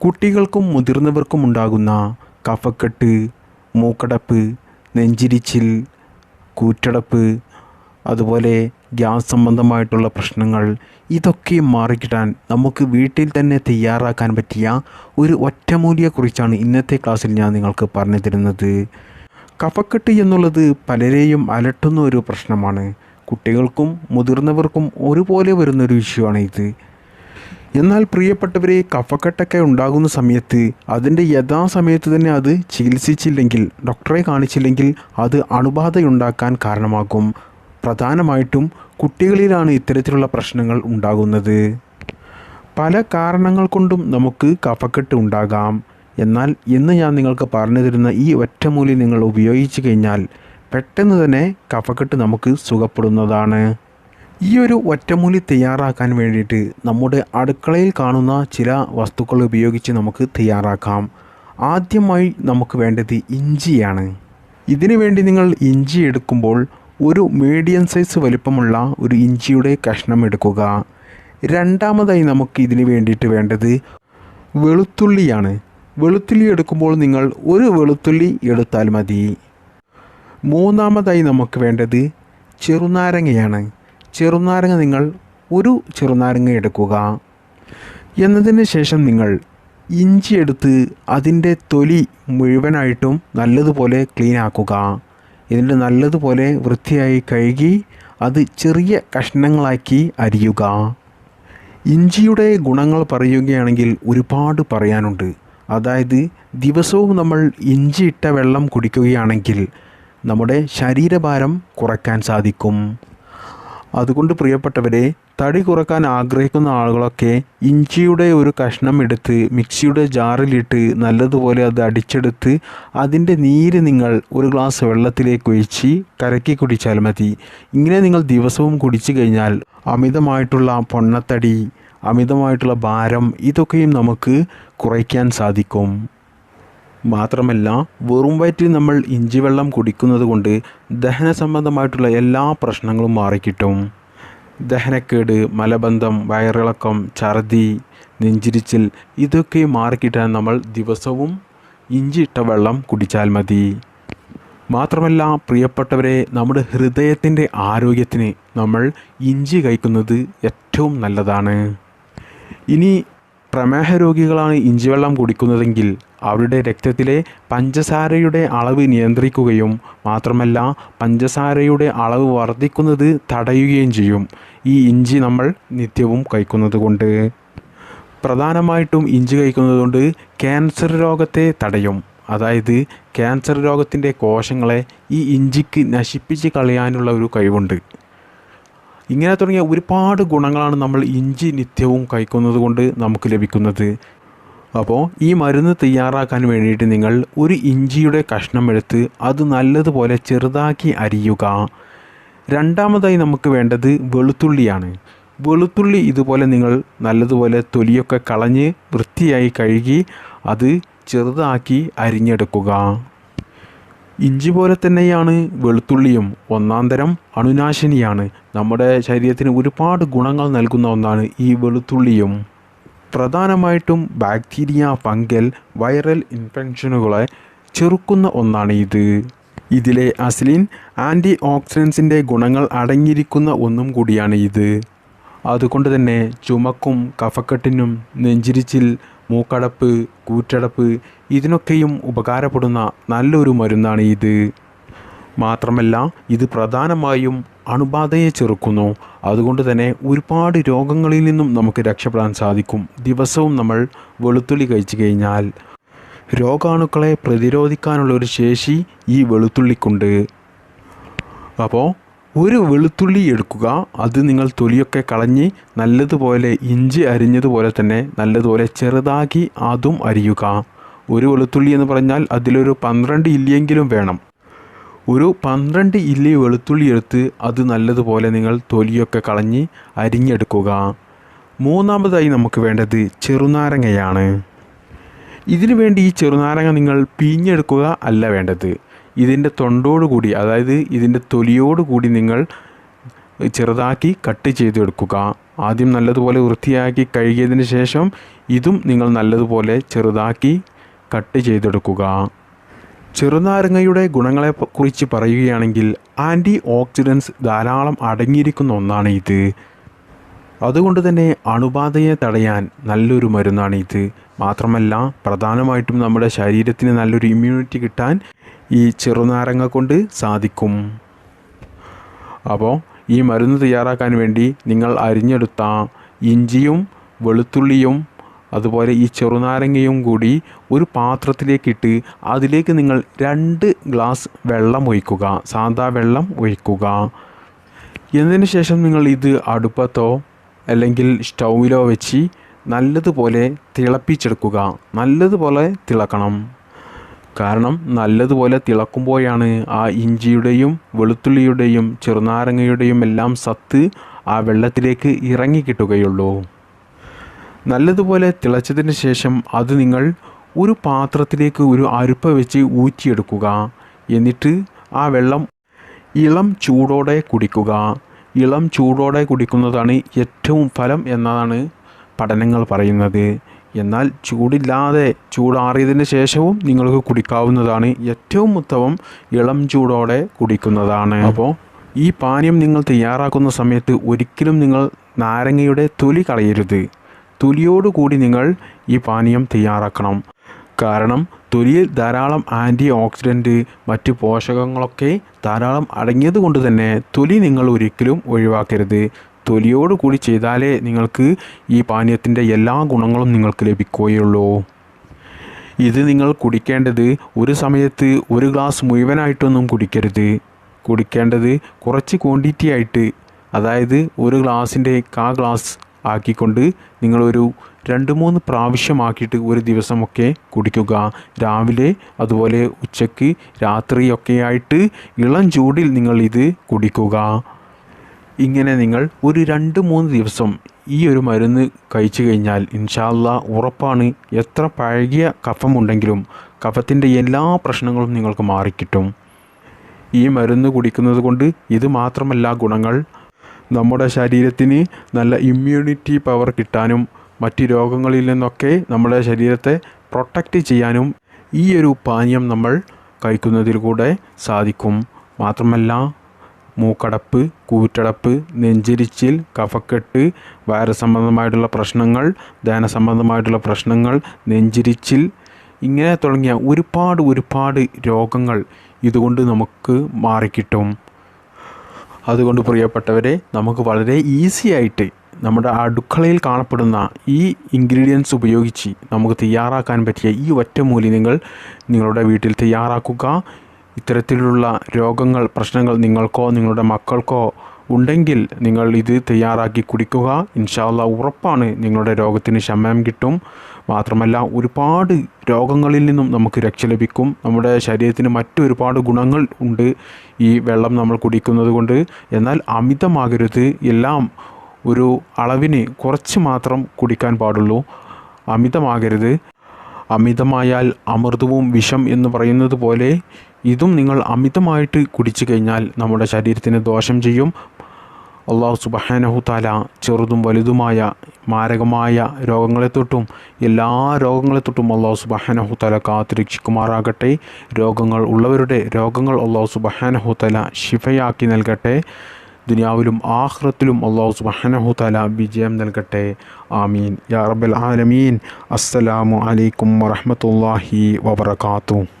കുട്ടികൾക്കും മുതിർന്നവർക്കും ഉണ്ടാകുന്ന കഫക്കെട്ട് മൂക്കടപ്പ് നെഞ്ചിരിച്ചിൽ കൂറ്റടപ്പ് അതുപോലെ ഗ്യാസ് സംബന്ധമായിട്ടുള്ള പ്രശ്നങ്ങൾ ഇതൊക്കെ മാറിക്കിട്ടാൻ നമുക്ക് വീട്ടിൽ തന്നെ തയ്യാറാക്കാൻ പറ്റിയ ഒരു ഒറ്റമൂലിയെക്കുറിച്ചാണ് ഇന്നത്തെ ക്ലാസ്സിൽ ഞാൻ നിങ്ങൾക്ക് പറഞ്ഞു തരുന്നത്. കഫക്കെട്ട് എന്നുള്ളത് പലരെയും അലട്ടുന്ന ഒരു പ്രശ്നമാണ്. കുട്ടികൾക്കും മുതിർന്നവർക്കും ഒരുപോലെ വരുന്നൊരു വിഷയമാണ് ഇത് എന്നാൽ പ്രിയപ്പെട്ടവരെ കഫക്കെട്ടൊക്കെ ഉണ്ടാകുന്ന സമയത്ത് അതിന്റെ യഥാസമയത്ത് തന്നെ അത് ചികിത്സിച്ചില്ലെങ്കിൽ ഡോക്ടറെ കാണിച്ചില്ലെങ്കിൽ അത് അണുബാധയുണ്ടാക്കാൻ കാരണമാകും. പ്രധാനമായിട്ടും കുട്ടികളിലാണ് ഇത്തരത്തിലുള്ള പ്രശ്നങ്ങൾ ഉണ്ടാകുന്നത്. പല കാരണങ്ങൾ കൊണ്ടും നമുക്ക് കഫക്കെട്ട് ഉണ്ടാകാം. എന്നാൽ ഇന്ന് ഞാൻ നിങ്ങൾക്ക് പറഞ്ഞു തരുന്ന ഈ ഒറ്റമൂലി നിങ്ങൾ ഉപയോഗിച്ചു കഴിഞ്ഞാൽ പെട്ടെന്ന് തന്നെ കഫക്കെട്ട് നമുക്ക് സുഖപ്പെടുന്നതാണ്. ഈ ഒരു ഒറ്റമൂലി തയ്യാറാക്കാൻ വേണ്ടിയിട്ട് നമ്മുടെ അടുക്കളയിൽ കാണുന്ന ചില വസ്തുക്കൾ ഉപയോഗിച്ച് നമുക്ക് തയ്യാറാക്കാം. ആദ്യമായി നമുക്ക് വേണ്ടത് ഇഞ്ചിയാണ്. ഇതിനു വേണ്ടി നിങ്ങൾ ഇഞ്ചി എടുക്കുമ്പോൾ ഒരു മീഡിയം സൈസ് വലിപ്പമുള്ള ഒരു ഇഞ്ചിയുടെ കഷ്ണം എടുക്കുക. രണ്ടാമതായി നമുക്ക് ഇതിന് വേണ്ടിയിട്ട് വേണ്ടത് വെളുത്തുള്ളിയാണ്. വെളുത്തുള്ളി എടുക്കുമ്പോൾ നിങ്ങൾ ഒരു വെളുത്തുള്ളി എടുത്താൽ മതി. മൂന്നാമതായി നമുക്ക് വേണ്ടത് ചെറുനാരങ്ങയാണ്. ചെറുനാരങ്ങ നിങ്ങൾ ഒരു ചെറുനാരങ്ങ എടുക്കുക എന്നതിന് ശേഷം നിങ്ങൾ ഇഞ്ചി എടുത്ത് അതിന്റെ തൊലി മുഴുവനായിട്ടും നല്ലതുപോലെ ക്ലീൻ ആക്കുക. ഇതിന്റെ നല്ലതുപോലെ വൃത്തിയായി കഴുകി അത് ചെറിയ കഷ്ണങ്ങളാക്കി അരിയുക. ഇഞ്ചിയുടെ ഗുണങ്ങൾ പറയുകയാണെങ്കിൽ ഒരുപാട് പറയാനുണ്ട്. അതായത് ദിവസവും നമ്മൾ ഇഞ്ചി ഇട്ട വെള്ളം കുടിക്കുകയാണെങ്കിൽ നമ്മുടെ ശരീരഭാരം കുറയ്ക്കാൻ സാധിക്കും. അതുകൊണ്ട് പ്രിയപ്പെട്ടവരെ തടി കുറയ്ക്കാൻ ആഗ്രഹിക്കുന്ന ആളുകളൊക്കെ ഇഞ്ചിയുടെ ഒരു കഷ്ണം എടുത്ത് മിക്സിയുടെ ജാറിലിട്ട് നല്ലതുപോലെ അത് അടിച്ചെടുത്ത് അതിന്റെ നീര് നിങ്ങൾ ഒരു ഗ്ലാസ് വെള്ളത്തിലേക്ക് ഒഴിച്ച് കരക്കി കുടിച്ചാൽ മതി. ഇങ്ങനെ നിങ്ങൾ ദിവസവും കുടിച്ചു കഴിഞ്ഞാൽ അമിതമായിട്ടുള്ള പൊണ്ണത്തടി അമിതമായിട്ടുള്ള ഭാരം ഇതൊക്കെയും നമുക്ക് കുറയ്ക്കാൻ സാധിക്കും. മാത്രമല്ല വെറും വയറ്റിൽ നമ്മൾ ഇഞ്ചി വെള്ളം കുടിക്കുന്നത് കൊണ്ട് ദഹന സംബന്ധമായിട്ടുള്ള എല്ലാ പ്രശ്നങ്ങളും മാറിക്കിട്ടും. ദഹനക്കേട് മലബന്ധം വയറിളക്കം ഛർദി നെഞ്ചിരിച്ചിൽ ഇതൊക്കെ മാറിക്കിട്ടാൻ നമ്മൾ ദിവസവും ഇഞ്ചി ഇട്ട വെള്ളം കുടിച്ചാൽ മതി. മാത്രമല്ല പ്രിയപ്പെട്ടവരെ നമ്മുടെ ഹൃദയത്തിന്റെ ആരോഗ്യത്തിന് നമ്മൾ ഇഞ്ചി കഴിക്കുന്നത് ഏറ്റവും നല്ലതാണ്. ഇനി പ്രമേഹ രോഗികളാണ് ഇഞ്ചി വെള്ളം കുടിക്കുന്നതെങ്കിൽ അവരുടെ രക്തത്തിലെ പഞ്ചസാരയുടെ അളവ് നിയന്ത്രിക്കുകയും മാത്രമല്ല പഞ്ചസാരയുടെ അളവ് വർദ്ധിക്കുന്നത് തടയുകയും ചെയ്യും. ഈ ഇഞ്ചി നമ്മൾ നിത്യവും കഴിക്കുന്നത് കൊണ്ട്. പ്രധാനമായിട്ടും ഇഞ്ചി കഴിക്കുന്നത് കൊണ്ട് ക്യാൻസർ രോഗത്തെ തടയും. അതായത് ക്യാൻസർ രോഗത്തിന്റെ കോശങ്ങളെ ഈ ഇഞ്ചിക്ക് നശിപ്പിച്ച് കളയാനുള്ള ഒരു കഴിവുണ്ട്. ഇങ്ങനെ തുടങ്ങിയ ഒരുപാട് ഗുണങ്ങളാണ് നമ്മൾ ഇഞ്ചി നിത്യവും കഴിക്കുന്നത് കൊണ്ട് നമുക്ക് ലഭിക്കുന്നത്. അപ്പോൾ ഈ മരുന്ന് തയ്യാറാക്കാൻ വേണ്ടിയിട്ട് നിങ്ങൾ ഒരു ഇഞ്ചിയുടെ കഷ്ണം എടുത്ത് അത് നല്ലതുപോലെ ചെറുതാക്കി അരിയുക. രണ്ടാമതായി നമുക്ക് വേണ്ടത് വെളുത്തുള്ളിയാണ്. വെളുത്തുള്ളി ഇതുപോലെ നിങ്ങൾ നല്ലതുപോലെ തൊലിയൊക്കെ കളഞ്ഞ് വൃത്തിയായി കഴുകി അത് ചെറുതാക്കി അരിഞ്ഞെടുക്കുക. ഇഞ്ചി പോലെ തന്നെയാണ് വെളുത്തുള്ളിയും. ഒന്നാം തരം അണുനാശിനിയാണ്. നമ്മുടെ ശരീരത്തിന് ഒരുപാട് ഗുണങ്ങൾ നൽകുന്ന ഒന്നാണ് ഈ വെളുത്തുള്ളിയും. പ്രധാനമായിട്ടും ബാക്ടീരിയ ഫംഗൽ വൈറൽ ഇൻഫെക്ഷനുകളെ ചെറുക്കുന്ന ഒന്നാണ് ഇത് ഇതിലെ അസ്ലിൻ ആന്റി ഓക്സിഡൻസിന്റെ ഗുണങ്ങൾ അടങ്ങിയിരിക്കുന്ന ഒന്നും കൂടിയാണ് ഇത്. അതുകൊണ്ട് തന്നെ ചുമക്കും കഫക്കെട്ടിനും നെഞ്ചിരിച്ചിൽ മൂക്കടപ്പ് കൂറ്റടപ്പ് ഇതിനൊക്കെയും ഉപകാരപ്പെടുന്ന നല്ലൊരു മരുന്നാണ് ഇത് മാത്രമല്ല ഇത് പ്രധാനമായും അണുബാധയെ ചെറുക്കുന്നു. അതുകൊണ്ട് തന്നെ ഒരുപാട് രോഗങ്ങളിൽ നിന്നും നമുക്ക് രക്ഷപ്പെടാൻ സാധിക്കും. ദിവസവും നമ്മൾ വെളുത്തുള്ളി കഴിച്ചു കഴിഞ്ഞാൽ രോഗാണുക്കളെ പ്രതിരോധിക്കാനുള്ള ഒരു ശേഷി ഈ വെളുത്തുള്ളിക്കുണ്ട്. അപ്പോൾ ഒരു വെളുത്തുള്ളി എടുക്കുക. അത് നിങ്ങൾ തൊലിയൊക്കെ കളഞ്ഞ് നല്ലതുപോലെ ഇഞ്ചി അരിഞ്ഞതുപോലെ തന്നെ നല്ലതുപോലെ ചെറുതാക്കി അതും അരിയുക. ഒരു വെളുത്തുള്ളി എന്ന് പറഞ്ഞാൽ അതിലൊരു പന്ത്രണ്ട് ഇല്ലിയെങ്കിലും വേണം. ഒരു പന്ത്രണ്ട് ഇല്ലി വെളുത്തുള്ളി എടുത്ത് അത് നല്ലതുപോലെ നിങ്ങൾ തൊലിയൊക്കെ കളഞ്ഞ് അരിഞ്ഞെടുക്കുക. മൂന്നാമതായി നമുക്ക് വേണ്ടത് ചെറുനാരങ്ങയാണ്. ഇതിനു വേണ്ടി ഈ ചെറുനാരങ്ങ നിങ്ങൾ പിഴിഞ്ഞെടുക്കുക അല്ല വേണ്ടത്. ഇതിന്റെ തൊണ്ടോടുകൂടി അതായത് ഇതിന്റെ തൊലിയോടുകൂടി നിങ്ങൾ ചെറുതാക്കി കട്ട് ചെയ്തെടുക്കുക. ആദ്യം നല്ലതുപോലെ വൃത്തിയാക്കി കഴുകിയതിന് ശേഷം ഇതും നിങ്ങൾ നല്ലതുപോലെ ചെറുതാക്കി കട്ട് ചെയ്തെടുക്കുക. ചെറുനാരങ്ങയുടെ ഗുണങ്ങളെ കുറിച്ച് പറയുകയാണെങ്കിൽ ആന്റി ഓക്സിഡൻസ് ധാരാളം അടങ്ങിയിരിക്കുന്ന ഒന്നാണ് ഇത് അതുകൊണ്ട് തന്നെ അണുബാധയെ തടയാൻ നല്ലൊരു മരുന്നാണ് ഇത് മാത്രമല്ല പ്രധാനമായിട്ടും നമ്മുടെ ശരീരത്തിന് നല്ലൊരു ഇമ്മ്യൂണിറ്റി കിട്ടാൻ ഈ ചെറുനാരങ്ങ കൊണ്ട് സാധിക്കും. അപ്പോൾ ഈ മരുന്ന് തയ്യാറാക്കാൻ വേണ്ടി നിങ്ങൾ അരിഞ്ഞെടുത്ത ഇഞ്ചിയും വെളുത്തുള്ളിയും അതുപോലെ ഈ ചെറുനാരങ്ങയും കൂടി ഒരു പാത്രത്തിലേക്കിട്ട് അതിലേക്ക് നിങ്ങൾ രണ്ട് ഗ്ലാസ് വെള്ളം ഒഴിക്കുക സാദാ വെള്ളം ഒഴിക്കുക. എന്നതിന് ശേഷം നിങ്ങൾ ഇത് അടുപ്പത്തോ അല്ലെങ്കിൽ സ്റ്റൗവിലോ വെച്ച് നല്ലതുപോലെ തിളപ്പിച്ചെടുക്കുക. നല്ലതുപോലെ തിളക്കണം. കാരണം നല്ലതുപോലെ തിളക്കുമ്പോഴാണ് ആ ഇഞ്ചിയുടെയും വെളുത്തുള്ളിയുടെയും ചെറുനാരങ്ങയുടെയും എല്ലാം സത്ത് ആ വെള്ളത്തിലേക്ക് ഇറങ്ങി കിട്ടുകയുള്ളൂ. നല്ലതുപോലെ തിളച്ചതിന് ശേഷം അത് നിങ്ങൾ ഒരു പാത്രത്തിലേക്ക് ഒരു അരുപ്പ വെച്ച് ഊറ്റിയെടുക്കുക. എന്നിട്ട് ആ വെള്ളം ഇളം ചൂടോടെ കുടിക്കുക. ഇളം ചൂടോടെ കുടിക്കുന്നതാണ് ഏറ്റവും ഫലം എന്നതാണ് പഠനങ്ങൾ പറയുന്നത്. എന്നാൽ ചൂടില്ലാതെ ചൂടാറിയതിന് ശേഷവും നിങ്ങൾക്ക് കുടിക്കാവുന്നതാണ് ഏറ്റവും ഉത്തമം ഇളം ചൂടോടെ കുടിക്കുന്നതാണ്. അപ്പോൾ ഈ പാനീയം നിങ്ങൾ തയ്യാറാക്കുന്ന സമയത്ത് ഒരിക്കലും നിങ്ങൾ നാരങ്ങയുടെ തൊലി കളയരുത്. തൊലിയോടുകൂടി നിങ്ങൾ ഈ പാനീയം തയ്യാറാക്കണം. കാരണം തൊലിയിൽ ധാരാളം ആന്റി ഓക്സിഡന്റ് മറ്റ് പോഷകങ്ങളൊക്കെ ധാരാളം അടങ്ങിയത് കൊണ്ട് തന്നെ തൊലി നിങ്ങൾ ഒരിക്കലും ഒഴിവാക്കരുത്. തൊലിയോട് കൂടി ചെയ്താലേ നിങ്ങൾക്ക് ഈ പാനീയത്തിന്റെ എല്ലാ ഗുണങ്ങളും നിങ്ങൾക്ക് ലഭിക്കുകയുള്ളൂ. ഇത് നിങ്ങൾ കുടിക്കേണ്ടത് ഒരു സമയത്ത് ഒരു ഗ്ലാസ് മുഴുവനായിട്ടൊന്നും കുടിക്കരുത്. കുടിക്കേണ്ടത് കുറച്ച് ക്വാണ്ടിറ്റി ആയിട്ട് അതായത് ഒരു ഗ്ലാസിന്റെ കാ ഗ്ലാസ് ആക്കിക്കൊണ്ട് നിങ്ങളൊരു രണ്ട് മൂന്ന് പ്രാവശ്യമാക്കിയിട്ട് ഒരു ദിവസമൊക്കെ കുടിക്കുക. രാവിലെ അതുപോലെ ഉച്ചയ്ക്ക് രാത്രിയൊക്കെ ആയിട്ട് ഇളം ചൂടിൽ നിങ്ങൾ ഇത് കുടിക്കുക. ഇങ്ങനെ നിങ്ങൾ ഒരു രണ്ട് മൂന്ന് ദിവസം ഈ ഒരു മരുന്ന് കഴിച്ചു കഴിഞ്ഞാൽ ഇൻഷാല്ല ഉറപ്പാണ് എത്ര പഴകിയ കഫമുണ്ടെങ്കിലും കഫത്തിന്റെ എല്ലാ പ്രശ്നങ്ങളും നിങ്ങൾക്ക് മാറിക്കിട്ടും. ഈ മരുന്ന് കുടിക്കുന്നത് കൊണ്ട് ഇത് മാത്രമല്ല ഗുണങ്ങൾ. നമ്മുടെ ശരീരത്തിന് നല്ല ഇമ്മ്യൂണിറ്റി പവർ കിട്ടാനും മറ്റ് രോഗങ്ങളിൽ നിന്നൊക്കെ നമ്മുടെ ശരീരത്തെ പ്രൊട്ടക്റ്റ് ചെയ്യാനും ഈ ഒരു പാനീയം നമ്മൾ കഴിക്കുന്നതിലൂടെ സാധിക്കും. മാത്രമല്ല മൂക്കടപ്പ് കൂറ്റടപ്പ് നെഞ്ചിരിച്ചിൽ കഫക്കെട്ട് വൈറസ് സംബന്ധമായിട്ടുള്ള പ്രശ്നങ്ങൾ ദഹന സംബന്ധമായിട്ടുള്ള പ്രശ്നങ്ങൾ നെഞ്ചിരിച്ചിൽ ഇങ്ങനെ തുടങ്ങിയ ഒരുപാട് ഒരുപാട് രോഗങ്ങൾ ഇതുകൊണ്ട് നമുക്ക് മാറിക്കിട്ടും. അതുകൊണ്ട് പ്രിയപ്പെട്ടവരെ നമുക്ക് വളരെ ഈസി ആയിട്ട് നമ്മുടെ അടുക്കളയിൽ കാണപ്പെടുന്ന ഈ ഇൻഗ്രീഡിയൻസ് ഉപയോഗിച്ച് നമുക്ക് തയ്യാറാക്കാൻ പറ്റിയ ഈ ഒറ്റമൂലി നിങ്ങൾ നിങ്ങളുടെ വീട്ടിൽ തയ്യാറാക്കുക. ഇത്തരത്തിലുള്ള രോഗങ്ങൾ പ്രശ്നങ്ങൾ നിങ്ങൾക്കോ നിങ്ങളുടെ മക്കൾക്കോ ഉണ്ടെങ്കിൽ നിങ്ങൾ ഇത് തയ്യാറാക്കി കുടിക്കുക. ഇൻഷാല്ല ഉറപ്പാണ് നിങ്ങളുടെ രോഗത്തിന് ശമയം കിട്ടും. മാത്രമല്ല ഒരുപാട് രോഗങ്ങളിൽ നിന്നും നമുക്ക് രക്ഷ ലഭിക്കും. നമ്മുടെ ശരീരത്തിന് മറ്റൊരുപാട് ഗുണങ്ങൾ ഉണ്ട് ഈ വെള്ളം നമ്മൾ കുടിക്കുന്നത് കൊണ്ട്. എന്നാൽ അമിതമാകരുത്. എല്ലാം ഒരു അളവിന് കുറച്ച് മാത്രം കുടിക്കാൻ പാടുള്ളൂ. അമിതമാകരുത്. അമിതമായാൽ അമൃതവും വിഷം എന്ന് പറയുന്നത് പോലെ ഇതും നിങ്ങൾ അമിതമായിട്ട് കുടിച്ചു കഴിഞ്ഞാൽ നമ്മുടെ ശരീരത്തിന് ദോഷം ചെയ്യും. അള്ളാഹു സുബഹാനഹു താല ചെറുതും വലുതുമായ മാരകമായ രോഗങ്ങളെ തൊട്ടും എല്ലാ രോഗങ്ങളെ തൊട്ടും അള്ളാഹു സുബഹാനഹു താല കാത്തിരക്ഷിക്കുമാറാകട്ടെ. രോഗങ്ങൾ ഉള്ളവരുടെ രോഗങ്ങൾ അള്ളാഹു സുബഹാനഹു താല ശിഫയാക്കി നൽകട്ടെ. ദുനിയാവിലും ആഹ്റത്തിലും അള്ളാഹു സുബഹാനഹു താല വിജയം നൽകട്ടെ. ആമീൻ. യാ റബ്ബൽ ആലമീൻ. അസ്സലാമു അലൈക്കും വറഹ്മത്തുള്ളാഹി വബറകാതുഹു.